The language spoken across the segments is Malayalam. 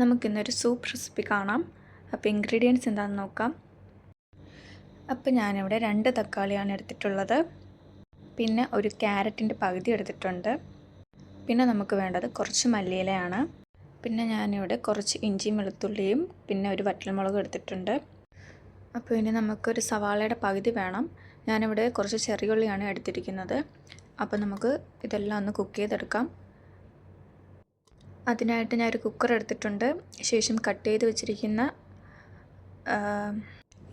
നമുക്കിന്നൊരു സൂപ്പ് റെസിപ്പി കാണാം. അപ്പോൾ ഇൻഗ്രീഡിയൻസ് എന്താണെന്ന് നോക്കാം. അപ്പോൾ ഞാനിവിടെ രണ്ട് തക്കാളിയാണ് എടുത്തിട്ടുള്ളത്. പിന്നെ ഒരു ക്യാരറ്റിന്റെ പകുതി എടുത്തിട്ടുണ്ട്. പിന്നെ നമുക്ക് വേണ്ടത് കുറച്ച് മല്ലിയിലയാണ്. പിന്നെ ഞാനിവിടെ കുറച്ച് ഇഞ്ചിയും വെളുത്തുള്ളിയും പിന്നെ ഒരു വറ്റൽമുളകും എടുത്തിട്ടുണ്ട്. അപ്പോൾ ഇനി നമുക്കൊരു സവാളയുടെ പകുതി വേണം. ഞാനിവിടെ കുറച്ച് ചെറിയുള്ളിയാണ് എടുത്തിരിക്കുന്നത്. അപ്പോൾ നമുക്ക് ഇതെല്ലാം ഒന്ന് കുക്ക് ചെയ്തെടുക്കാം. അതിനായിട്ട് ഞാൻ ഒരു കുക്കർ എടുത്തിട്ടുണ്ട്. ശേഷം കട്ട് ചെയ്ത് വെച്ചിരിക്കുന്ന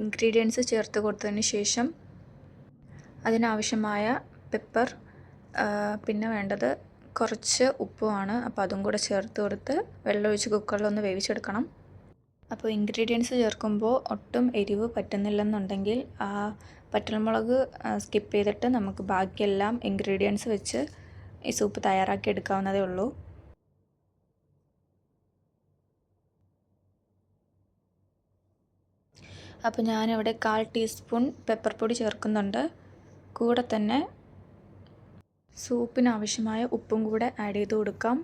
ഇൻഗ്രീഡിയൻസ് ചേർത്ത് കൊടുത്തതിന് ശേഷം അതിനാവശ്യമായ പെപ്പർ പിന്നെ വേണ്ടത് കുറച്ച് ഉപ്പുമാണ്. അപ്പോൾ അതും കൂടെ ചേർത്ത് കൊടുത്ത് വെള്ളമൊഴിച്ച് കുക്കറിലൊന്ന് വേവിച്ചെടുക്കണം. അപ്പോൾ ഇൻഗ്രീഡിയൻസ് ചേർക്കുമ്പോൾ ഒട്ടും എരിവ് പറ്റുന്നില്ലെന്നുണ്ടെങ്കിൽ ആ പറ്റൽമുളക് സ്കിപ്പ് ചെയ്തിട്ട് നമുക്ക് ബാക്കിയെല്ലാം ഇൻഗ്രീഡിയൻസ് വെച്ച് ഈ സൂപ്പ് തയ്യാറാക്കി എടുക്കാവുന്നതേ ഉള്ളൂ. അപ്പോൾ ഞാനിവിടെ കാൽ ടീസ്പൂൺ പെപ്പർ പൊടി ചേർക്കുന്നുണ്ട്. കൂടെ തന്നെ സൂപ്പിന് ആവശ്യമായ ഉപ്പും കൂടെ ആഡ് ചെയ്ത് കൊടുക്കാം.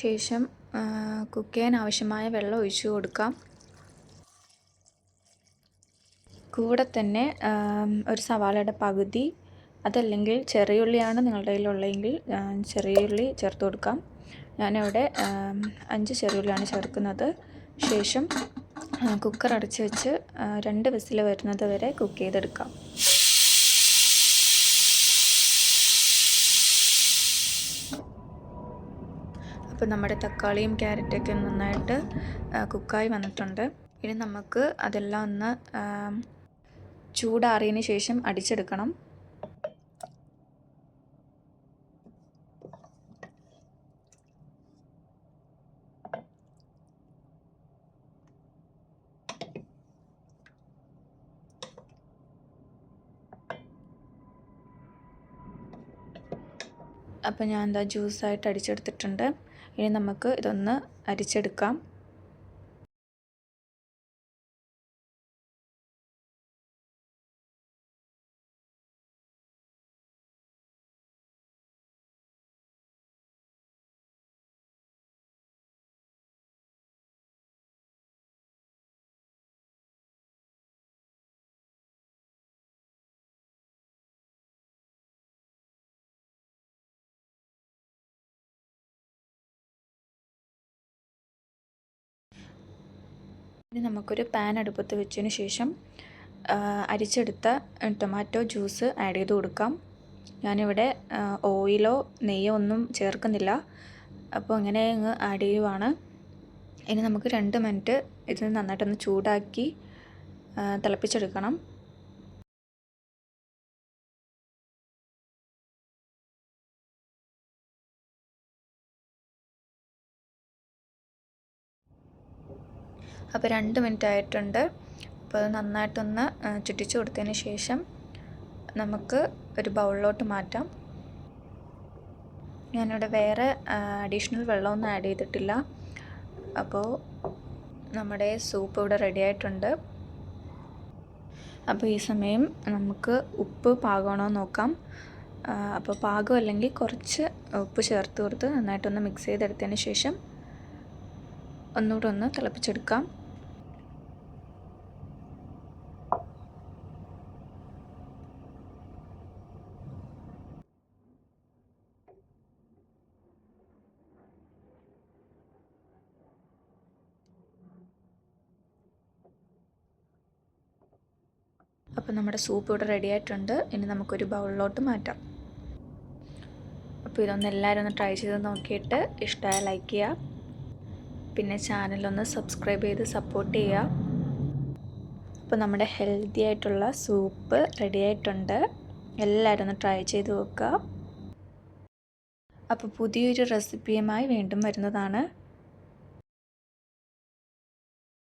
ശേഷം കുക്ക് ചെയ്യാൻ ആവശ്യമായ വെള്ളം ഒഴിച്ചു കൊടുക്കാം. കൂടെ തന്നെ ഒരു സവാളയുടെ പകുതി അതല്ലെങ്കിൽ ചെറിയ ഉള്ളിയാണ് നിങ്ങളുടെ കയ്യിലുള്ളതെങ്കിൽ ചെറിയ ഉള്ളി ചേർത്ത് കൊടുക്കാം. ഞാനിവിടെ അഞ്ച് ചെറിയ ഉള്ളിയാണ് ചേർക്കുന്നത്. ശേഷം കുക്കർ അടച്ച് വെച്ച് രണ്ട് വിസിൽ വരുന്നത് വരെ കുക്ക് ചെയ്തെടുക്കാം. അപ്പോൾ നമ്മുടെ തക്കാളിയും ക്യാരറ്റൊക്കെ നന്നായിട്ട് കുക്കായി വന്നിട്ടുണ്ട്. ഇനി നമുക്ക് അതെല്ലാം ഒന്ന് ചൂടാറിയതിന് ശേഷം അടിച്ചെടുക്കണം. അപ്പോൾ ഞാൻ എന്താ ജ്യൂസായിട്ട് അടിച്ചെടുത്തിട്ടുണ്ട്. ഇനി നമുക്ക് ഇതൊന്ന് അരിച്ചെടുക്കാം. ഇനി നമുക്കൊരു പാൻ അടുപ്പത്ത് വെച്ചതിന് ശേഷം അരിച്ചെടുത്ത ടൊമാറ്റോ ജ്യൂസ് ആഡ് ചെയ്ത് കൊടുക്കാം. ഞാനിവിടെ ഓയിലോ നെയ്യോ ഒന്നും ചേർക്കുന്നില്ല. അപ്പോൾ അങ്ങനെ അങ്ങ് ആഡ് ചെയ്യുവാണ്. ഇനി നമുക്ക് രണ്ട് മിനിറ്റ് ഇത് നന്നായിട്ടൊന്ന് ചൂടാക്കി തിളപ്പിച്ചെടുക്കണം. അപ്പോൾ രണ്ട് മിനിറ്റ് ആയിട്ടുണ്ട് അപ്പോൾ നന്നായിട്ടൊന്ന് ചുറ്റിച്ച് കൊടുത്തതിന് ശേഷം നമുക്ക് ഒരു ബൗളിലോട്ട് മാറ്റാം. ഞാനിവിടെ വേറെ അഡീഷണൽ വെള്ളമൊന്നും ആഡ് ചെയ്തിട്ടില്ല. അപ്പോൾ നമ്മുടെ സൂപ്പ് ഇവിടെ റെഡി ആയിട്ടുണ്ട്. അപ്പോൾ ഈ സമയം നമുക്ക് ഉപ്പ് പാകമാണോ നോക്കാം. അപ്പോൾ പാകം അല്ലെങ്കിൽ കുറച്ച് ഉപ്പ് ചേർത്ത് കൊടുത്ത് നന്നായിട്ടൊന്ന് മിക്സ് ചെയ്തെടുത്തതിന് ശേഷം ഒന്നുകൂടെ ഒന്ന് തിളപ്പിച്ചെടുക്കാം. അപ്പോൾ നമ്മുടെ സൂപ്പ് ഇവിടെ റെഡി ആയിട്ടുണ്ട്. ഇനി നമുക്കൊരു ബൗളിലോട്ട് മാറ്റാം. അപ്പോൾ ഇതൊന്ന് എല്ലാവരും ഒന്ന് ട്രൈ ചെയ്ത് നോക്കിയിട്ട് ഇഷ്ടമായ ലൈക്ക് ചെയ്യുക. പിന്നെ ചാനലൊന്ന് സബ്സ്ക്രൈബ് ചെയ്ത് സപ്പോർട്ട് ചെയ്യുക. അപ്പോൾ നമ്മുടെ ഹെൽത്തി ആയിട്ടുള്ള സൂപ്പ് റെഡി ആയിട്ടുണ്ട്. എല്ലാവരും ഒന്ന് ട്രൈ ചെയ്ത് നോക്കുക. അപ്പോൾ പുതിയൊരു റെസിപ്പിയുമായി വീണ്ടും വരുന്നതാണ്.